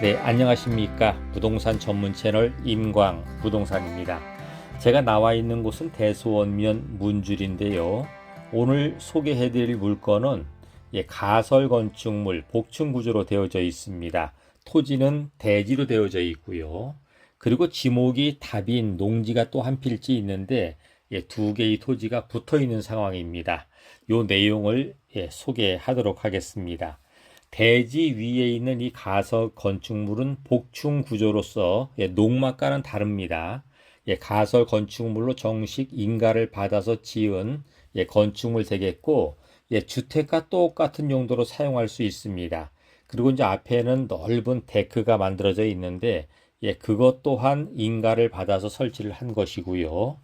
네, 안녕하십니까. 부동산 전문 채널 임광 부동산입니다. 제가 나와 있는 곳은 대소원면 문줄인데요. 오늘 소개해 드릴 물건은 예, 가설 건축물 복층 구조로 되어져 있습니다. 토지는 대지로 되어져 있고요. 그리고 지목이 답인 농지가 또 한 필지 있는데 예, 두 개의 토지가 붙어 있는 상황입니다. 요 내용을 예, 소개하도록 하겠습니다. 대지 위에 있는 이 가설 건축물은 복층 구조로서 예, 농막과는 다릅니다. 예, 가설 건축물로 정식 인가를 받아서 지은 예, 건축물 되겠고 예, 주택과 똑같은 용도로 사용할 수 있습니다. 그리고 이제 앞에는 넓은 데크가 만들어져 있는데 예, 그것 또한 인가를 받아서 설치를 한 것이고요.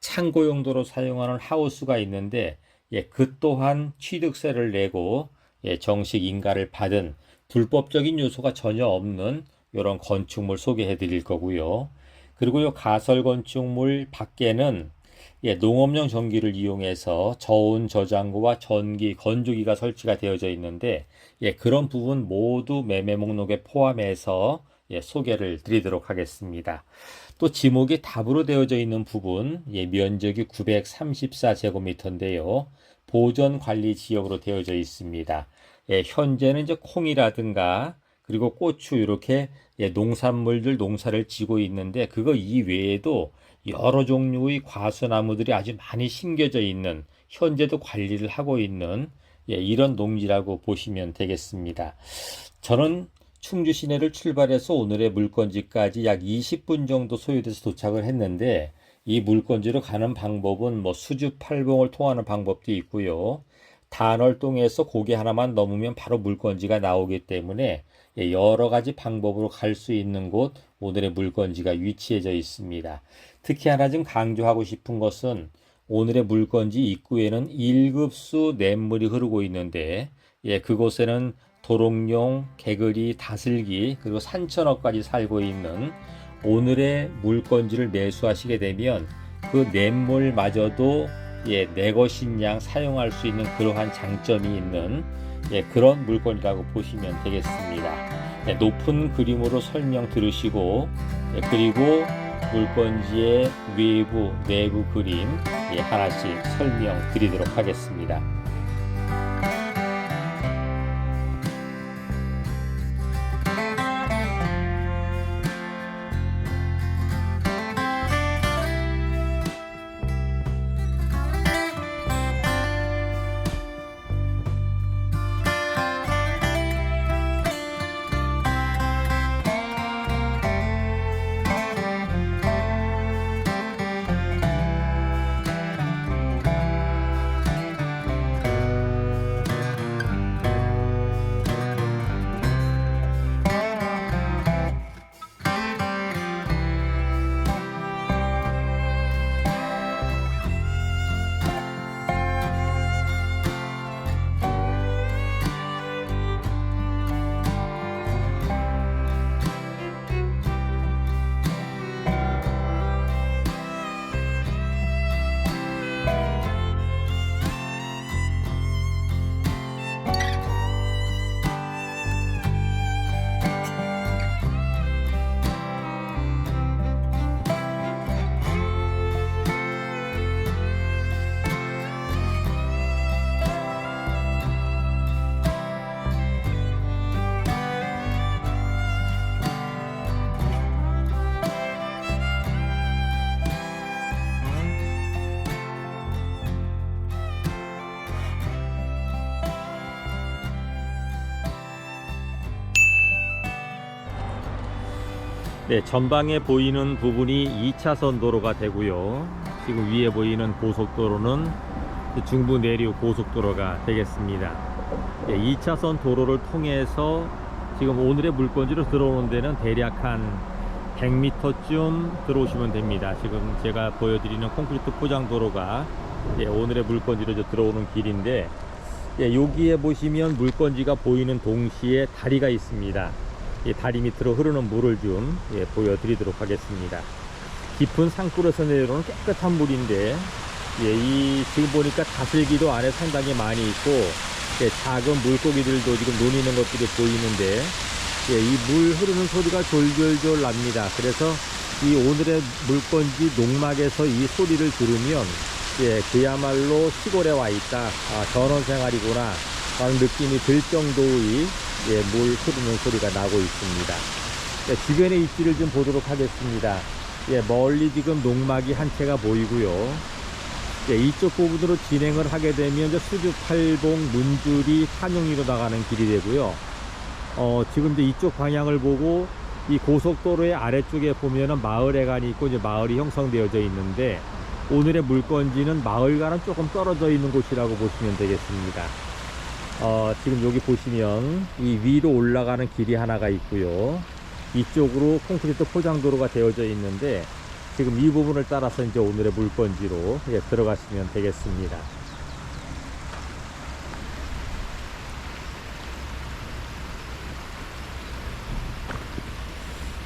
창고 용도로 사용하는 하우스가 있는데 예, 그 또한 취득세를 내고 예, 정식 인가를 받은 불법적인 요소가 전혀 없는 이런 건축물 소개해 드릴 거고요. 그리고 이 가설 건축물 밖에는 예, 농업용 전기를 이용해서 저온 저장고와 전기 건조기가 설치가 되어져 있는데 예, 그런 부분 모두 매매 목록에 포함해서 예, 소개를 드리도록 하겠습니다. 또 지목이 답으로 되어져 있는 부분 예, 면적이 934제곱미터인데요. 보전 관리 지역으로 되어져 있습니다. 예, 현재는 이제 콩이라든가 그리고 고추 이렇게 예, 농산물들 농사를 지고 있는데 그거 이외에도 여러 종류의 과수나무들이 아주 많이 심겨져 있는 현재도 관리를 하고 있는 예, 이런 농지라고 보시면 되겠습니다. 저는 충주 시내를 출발해서 오늘의 물건지까지 약 20분 정도 소요돼서 도착을 했는데 이 물건지로 가는 방법은 뭐 수주 팔봉을 통하는 방법도 있고요. 단월동에서 고개 하나만 넘으면 바로 물건지가 나오기 때문에 예, 여러 가지 방법으로 갈 수 있는 곳 오늘의 물건지가 위치해져 있습니다. 특히 하나 좀 강조하고 싶은 것은 오늘의 물건지 입구에는 1급수 냇물이 흐르고 있는데 예, 그곳에는 도롱뇽, 개구리, 다슬기 그리고 산천어까지 살고 있는 오늘의 물건지를 매수하시게 되면 그 냇물마저도 예, 내 것인 양 사용할 수 있는 그러한 장점이 있는 예, 그런 물건이라고 보시면 되겠습니다. 예, 높은 그림으로 설명 들으시고 예, 그리고 물건지의 외부, 내부 그림 예, 하나씩 설명 드리도록 하겠습니다. 네, 전방에 보이는 부분이 2차선 도로가 되고요. 지금 위에 보이는 고속도로는 중부 내륙 고속도로가 되겠습니다. 네, 2차선 도로를 통해서 지금 오늘의 물건지로 들어오는 데는 대략 한 100m쯤 들어오시면 됩니다. 지금 제가 보여드리는 콘크리트 포장 도로가 예, 오늘의 물건지로 저 들어오는 길인데 예, 여기에 보시면 물건지가 보이는 동시에 다리가 있습니다. 이 다리 밑으로 흐르는 물을 좀 예, 보여드리도록 하겠습니다. 깊은 산골에서 내려오는 깨끗한 물인데 예, 이 지금 보니까 다슬기도 안에 상당히 많이 있고 예, 작은 물고기들도 지금 논이는 것들이 보이는데 예, 이 물 흐르는 소리가 졸졸졸 납니다. 그래서 이 오늘의 물건지 농막에서 이 소리를 들으면 예, 그야말로 시골에 와 있다. 아, 전원 생활이구나. 라는 느낌이 들 정도의 예, 물 흐르는 소리가 나고 있습니다. 예, 주변의 입지를 좀 보도록 하겠습니다. 예, 멀리 지금 농막이 한 채가 보이고요. 예, 이쪽 부분으로 진행을 하게 되면 수주 팔봉 문줄이 산용리로 나가는 길이 되고요. 어, 지금 이제 이쪽 방향을 보고 이 고속도로의 아래쪽에 보면은 마을회관이 있고 이제 마을이 형성되어져 있는데 오늘의 물건지는 마을과는 조금 떨어져 있는 곳이라고 보시면 되겠습니다. 어, 지금 여기 보시면 이 위로 올라가는 길이 하나가 있고요. 이쪽으로 콘크리트 포장도로가 되어져 있는데 지금 이 부분을 따라서 이제 오늘의 물건지로 예, 들어가시면 되겠습니다.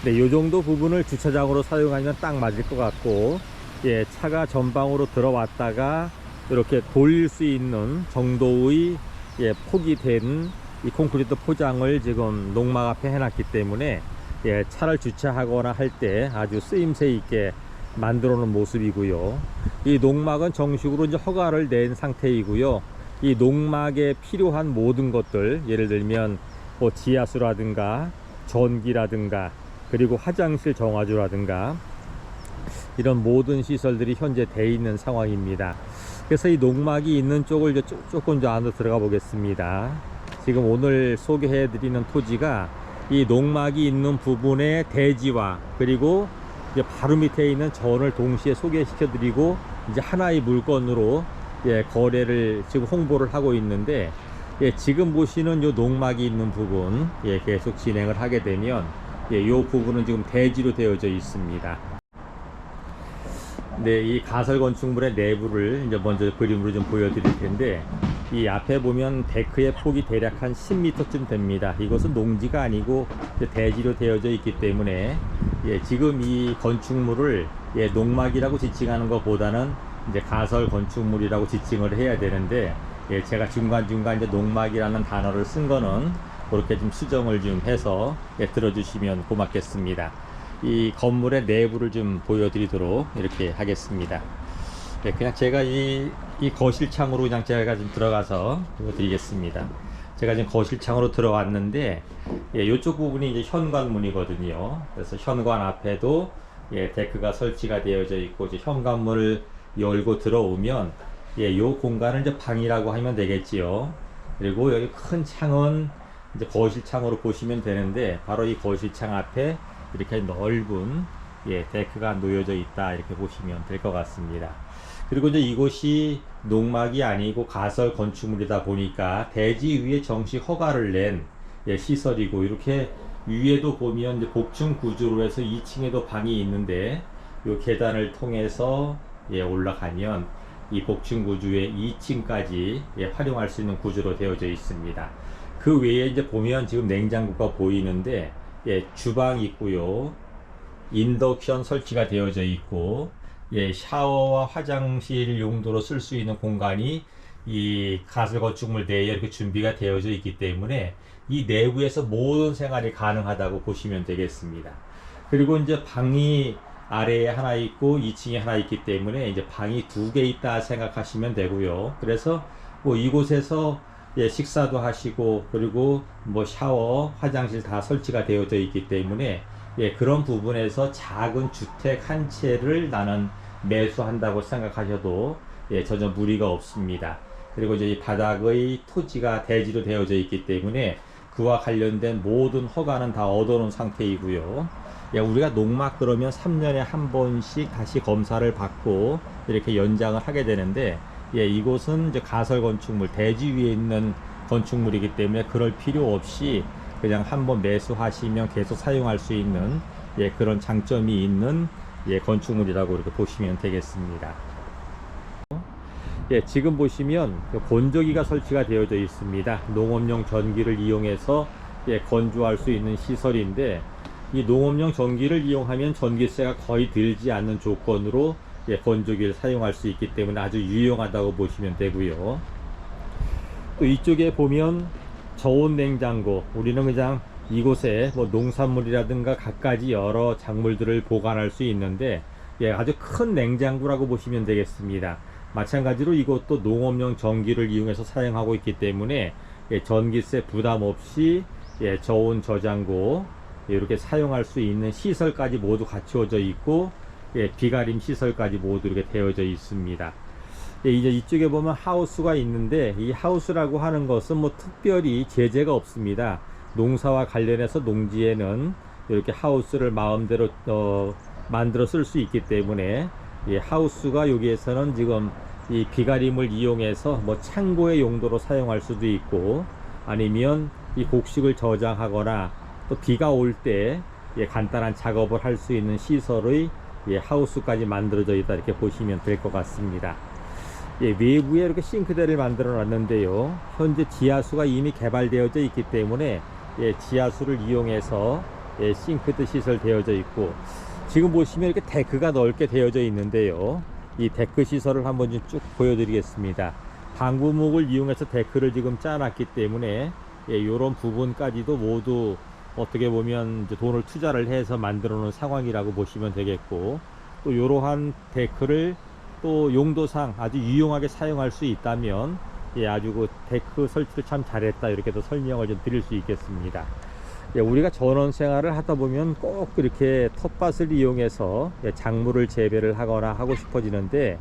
네, 요 정도 부분을 주차장으로 사용하면 딱 맞을 것 같고, 예, 차가 전방으로 들어왔다가 이렇게 돌릴 수 있는 정도의 예, 폭이 된이 콘크리트 포장을 지금 농막 앞에 해놨기 때문에 예, 차를 주차하거나 할 때 아주 쓰임새 있게 만들어 놓은 모습이고요. 이 농막은 정식으로 이제 허가를 낸 상태이고요. 이 농막에 필요한 모든 것들, 예를 들면 뭐 지하수라든가 전기라든가 그리고 화장실 정화조라든가 이런 모든 시설들이 현재 돼 있는 상황입니다. 그래서 이 농막이 있는 쪽을 조금 더 안으로 들어가 보겠습니다. 지금 오늘 소개해 드리는 토지가 이 농막이 있는 부분의 대지와 그리고 이제 바로 밑에 있는 전을 동시에 소개시켜 드리고 이제 하나의 물건으로 예, 거래를 지금 홍보를 하고 있는데 예, 지금 보시는 요 농막이 있는 부분 예, 계속 진행을 하게 되면 예, 요 부분은 지금 대지로 되어져 있습니다. 네, 이 가설 건축물의 내부를 이제 먼저 그림으로 좀 보여드릴 텐데 이 앞에 보면 데크의 폭이 대략 한 10m쯤 됩니다. 이것은 농지가 아니고 대지로 되어져 있기 때문에 예, 지금 이 건축물을 예, 농막이라고 지칭하는 것보다는 이제 가설 건축물이라고 지칭을 해야 되는데 예, 제가 중간중간 이제 농막이라는 단어를 쓴 거는 그렇게 좀 수정을 좀 해서 예, 들어주시면 고맙겠습니다. 이 건물의 내부를 좀 보여드리도록 이렇게 하겠습니다. 네, 그냥 제가 이, 이 거실 창으로 그냥 제가 좀 들어가서 보여드리겠습니다. 제가 지금 거실 창으로 들어왔는데, 예, 이쪽 부분이 이제 현관문이거든요. 그래서 현관 앞에도 예, 데크가 설치가 되어져 있고, 이제 현관문을 열고 들어오면, 예, 요 공간을 이제 방이라고 하면 되겠지요. 그리고 여기 큰 창은 이제 거실 창으로 보시면 되는데, 바로 이 거실 창 앞에 이렇게 넓은 예, 데크가 놓여져 있다 이렇게 보시면 될 것 같습니다. 그리고 이제 이곳이 농막이 아니고 가설 건축물이다 보니까 대지 위에 정식 허가를 낸 예, 시설이고 이렇게 위에도 보면 이제 복층 구조로 해서 2층에도 방이 있는데 이 계단을 통해서 예, 올라가면 이 복층 구조의 2층까지 예, 활용할 수 있는 구조로 되어져 있습니다. 그 외에 이제 보면 지금 냉장고가 보이는데 예, 주방 있고요. 인덕션 설치가 되어져 있고 예, 샤워와 화장실 용도로 쓸 수 있는 공간이 이 가설 건축물 내에 이렇게 준비가 되어져 있기 때문에 이 내부에서 모든 생활이 가능하다고 보시면 되겠습니다. 그리고 이제 방이 아래에 하나 있고 2층에 하나 있기 때문에 이제 방이 두 개 있다 생각하시면 되고요. 그래서 뭐 이곳에서 예, 식사도 하시고 그리고 뭐 샤워, 화장실 다 설치가 되어져 있기 때문에 예, 그런 부분에서 작은 주택 한 채를 나는 매수한다고 생각하셔도 예, 전혀 무리가 없습니다. 그리고 이제 이 바닥의 토지가 대지로 되어져 있기 때문에 그와 관련된 모든 허가는 다 얻어놓은 상태이고요. 예, 우리가 농막 그러면 3년에 한 번씩 다시 검사를 받고 이렇게 연장을 하게 되는데 예, 이곳은 이제 가설 건축물 대지 위에 있는 건축물이기 때문에 그럴 필요 없이 그냥 한번 매수하시면 계속 사용할 수 있는 예, 그런 장점이 있는 예, 건축물이라고 이렇게 보시면 되겠습니다. 예, 지금 보시면 그 건조기가 설치가 되어져 있습니다. 농업용 전기를 이용해서 예, 건조할 수 있는 시설인데 이 농업용 전기를 이용하면 전기세가 거의 들지 않는 조건으로 예, 건조기를 사용할 수 있기 때문에 아주 유용하다고 보시면 되고요. 또 이쪽에 보면 저온 냉장고 우리는 그냥 이곳에 뭐 농산물이라든가 갖가지 여러 작물들을 보관할 수 있는데 예, 아주 큰 냉장고라고 보시면 되겠습니다. 마찬가지로 이것도 농업용 전기를 이용해서 사용하고 있기 때문에 예, 전기세 부담 없이 예, 저온 저장고 예, 이렇게 사용할 수 있는 시설까지 모두 갖추어져 있고 예, 비가림 시설까지 모두 이렇게 되어져 있습니다. 예, 이제 이쪽에 보면 하우스가 있는데 이 하우스라고 하는 것은 뭐 특별히 제재가 없습니다. 농사와 관련해서 농지에는 이렇게 하우스를 마음대로 어, 만들어 쓸 수 있기 때문에 이 하우스가 여기에서는 지금 이 비가림을 이용해서 뭐 창고의 용도로 사용할 수도 있고 아니면 이 곡식을 저장하거나 또 비가 올때 예, 간단한 작업을 할 수 있는 시설의 예, 하우스까지 만들어져 있다 이렇게 보시면 될 것 같습니다. 예, 외부에 이렇게 싱크대를 만들어 놨는데요. 현재 지하수가 이미 개발되어져 있기 때문에 예, 지하수를 이용해서 예, 싱크대 시설 되어져 있고 지금 보시면 이렇게 데크가 넓게 되어져 있는데요. 이 데크 시설을 한번 좀 쭉 보여드리겠습니다. 방부목을 이용해서 데크를 지금 짜놨기 때문에 예, 이런 부분까지도 모두 어떻게 보면 돈을 투자를 해서 만들어 놓은 상황이라고 보시면 되겠고 또 이러한 데크를 또 용도상 아주 유용하게 사용할 수 있다면 예, 아주 그 데크 설치를 참 잘했다 이렇게도 설명을 좀 드릴 수 있겠습니다. 예, 우리가 전원 생활을 하다 보면 꼭 이렇게 텃밭을 이용해서 예, 작물을 재배를 하거나 하고 싶어지는데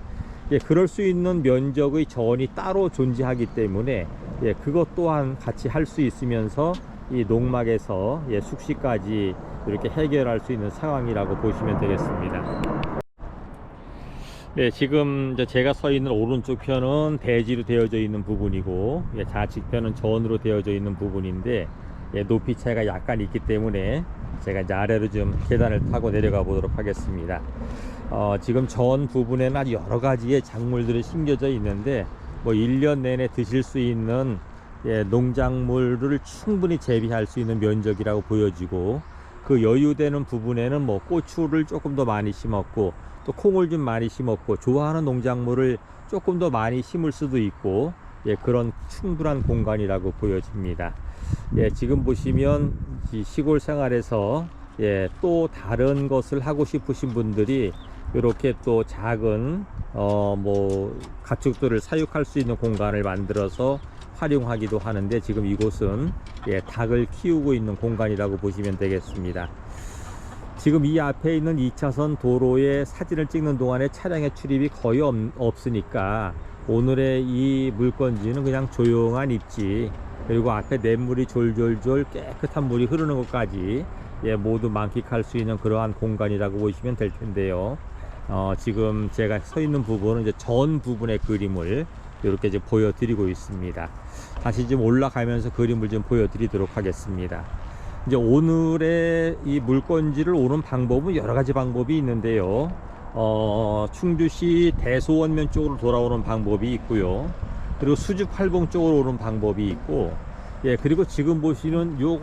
예, 그럴 수 있는 면적의 전이 따로 존재하기 때문에 예, 그것 또한 같이 할 수 있으면서 이 농막에서 예, 숙시까지 이렇게 해결할 수 있는 상황이라고 보시면 되겠습니다. 네, 지금 제가 서 있는 오른쪽 편은 대지로 되어져 있는 부분이고 예, 좌측 편은 전으로 되어져 있는 부분인데 예, 높이 차이가 약간 있기 때문에 제가 이제 아래로 좀 계단을 타고 내려가 보도록 하겠습니다. 어, 지금 전 부분에는 여러 가지의 작물들이 심겨져 있는데 뭐 1년 내내 드실 수 있는 예, 농작물을 충분히 재배할 수 있는 면적이라고 보여지고 그 여유되는 부분에는 뭐 고추를 조금 더 많이 심었고 또 콩을 좀 많이 심었고 좋아하는 농작물을 조금 더 많이 심을 수도 있고 예, 그런 충분한 공간이라고 보여집니다. 예, 지금 보시면 이 시골 생활에서 예, 또 다른 것을 하고 싶으신 분들이 이렇게 또 작은 어, 뭐 가축들을 사육할 수 있는 공간을 만들어서 활용하기도 하는데 지금 이곳은 예, 닭을 키우고 있는 공간이라고 보시면 되겠습니다. 지금 이 앞에 있는 2차선 도로에 사진을 찍는 동안에 차량의 출입이 거의 없, 없으니까 오늘의 이 물건지는 그냥 조용한 입지 그리고 앞에 냇물이 졸졸졸 깨끗한 물이 흐르는 것까지 예, 모두 만끽할 수 있는 그러한 공간이라고 보시면 될 텐데요. 어, 지금 제가 서 있는 부분은 이제 전 부분의 그림을 이렇게 이제 보여드리고 있습니다. 다시 좀 올라가면서 그림을 좀 보여드리도록 하겠습니다. 이제 오늘의 이 물건지를 오는 방법은 여러 가지 방법이 있는데요. 어, 충주시 대소원면 쪽으로 돌아오는 방법이 있고요. 그리고 수주 팔봉 쪽으로 오는 방법이 있고, 예, 그리고 지금 보시는 요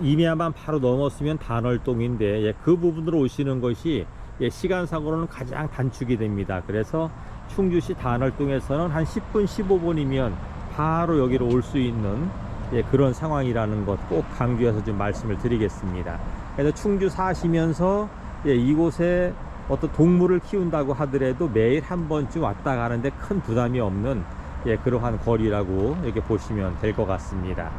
이미야만 바로 넘었으면 단월동인데, 예, 그 부분으로 오시는 것이 예, 시간상으로는 가장 단축이 됩니다. 그래서 충주시 단월동에서는 한 10분, 15분이면 바로 여기로 올 수 있는 예, 그런 상황이라는 것 꼭 강조해서 좀 말씀을 드리겠습니다. 그래서 충주 사시면서 예, 이곳에 어떤 동물을 키운다고 하더라도 매일 한 번쯤 왔다 가는데 큰 부담이 없는 예, 그러한 거리라고 이렇게 보시면 될 것 같습니다.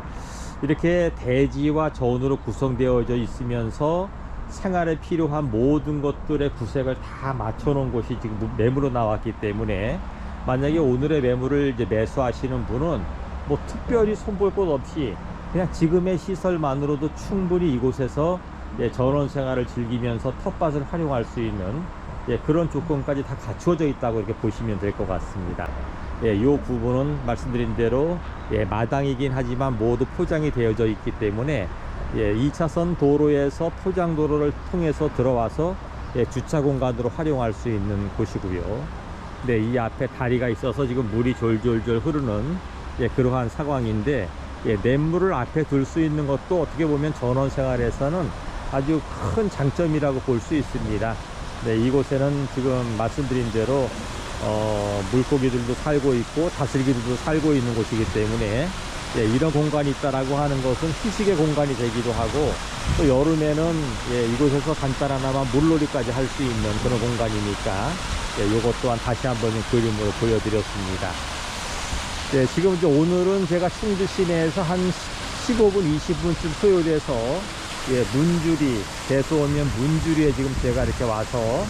이렇게 대지와 전으로 구성되어져 있으면서 생활에 필요한 모든 것들의 구색을 다 맞춰 놓은 곳이 지금 매물로 나왔기 때문에 만약에 오늘의 매물을 이제 매수하시는 분은 뭐 특별히 손볼 곳 없이 그냥 지금의 시설만으로도 충분히 이곳에서 예, 전원 생활을 즐기면서 텃밭을 활용할 수 있는 예, 그런 조건까지 다 갖추어져 있다고 이렇게 보시면 될 것 같습니다. 예, 이 부분은 말씀드린 대로 예, 마당이긴 하지만 모두 포장이 되어져 있기 때문에 예, 2차선 도로에서 포장 도로를 통해서 들어와서 예, 주차 공간으로 활용할 수 있는 곳이고요. 네, 이 앞에 다리가 있어서 지금 물이 졸졸졸 흐르는 예, 그러한 상황인데 예, 냇물을 앞에 둘 수 있는 것도 어떻게 보면 전원 생활에서는 아주 큰 장점이라고 볼 수 있습니다. 네, 이곳에는 지금 말씀드린 대로 어, 물고기들도 살고 있고 다슬기들도 살고 있는 곳이기 때문에 예, 이런 공간이 있다라고 하는 것은 휴식의 공간이 되기도 하고 또 여름에는 예, 이곳에서 간단하나마 물놀이까지 할 수 있는 그런 공간이니까 예, 이것 또한 다시 한번 좀 그림으로 보여드렸습니다. 예, 지금 이제 오늘은 제가 충주 시내에서 한 15분, 20분쯤 소요돼서 예, 문주리, 대수오면 문주리에 지금 제가 이렇게 와서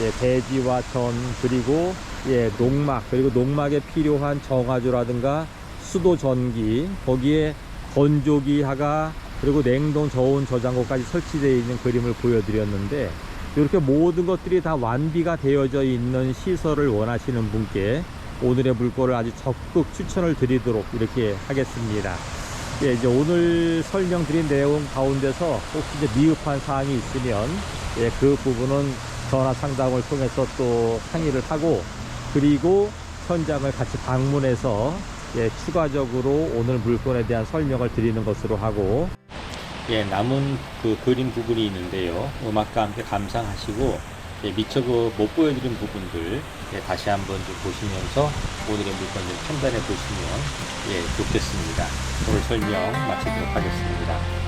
예, 돼지와 전 그리고 예, 농막 그리고 농막에 필요한 정화조라든가 수도 전기 거기에 건조기 하가 그리고 냉동 저온 저장고까지 설치되어 있는 그림을 보여드렸는데 이렇게 모든 것들이 다 완비가 되어져 있는 시설을 원하시는 분께 오늘의 물건을 아주 적극 추천을 드리도록 이렇게 하겠습니다. 예, 이제 오늘 설명드린 내용 가운데서 혹시 이제 미흡한 사항이 있으면 예, 그 부분은 전화 상담을 통해서 또 상의를 하고 그리고 현장을 같이 방문해서 예, 추가적으로 오늘 물건에 대한 설명을 드리는 것으로 하고 예, 남은 그 그림 부분이 있는데요. 음악과 함께 감상하시고 예, 미처 그 못 보여드린 부분들 예, 다시 한번 좀 보시면서 오늘의 물건 좀 판단해 보시면 예, 좋겠습니다. 오늘 설명 마치도록 하겠습니다.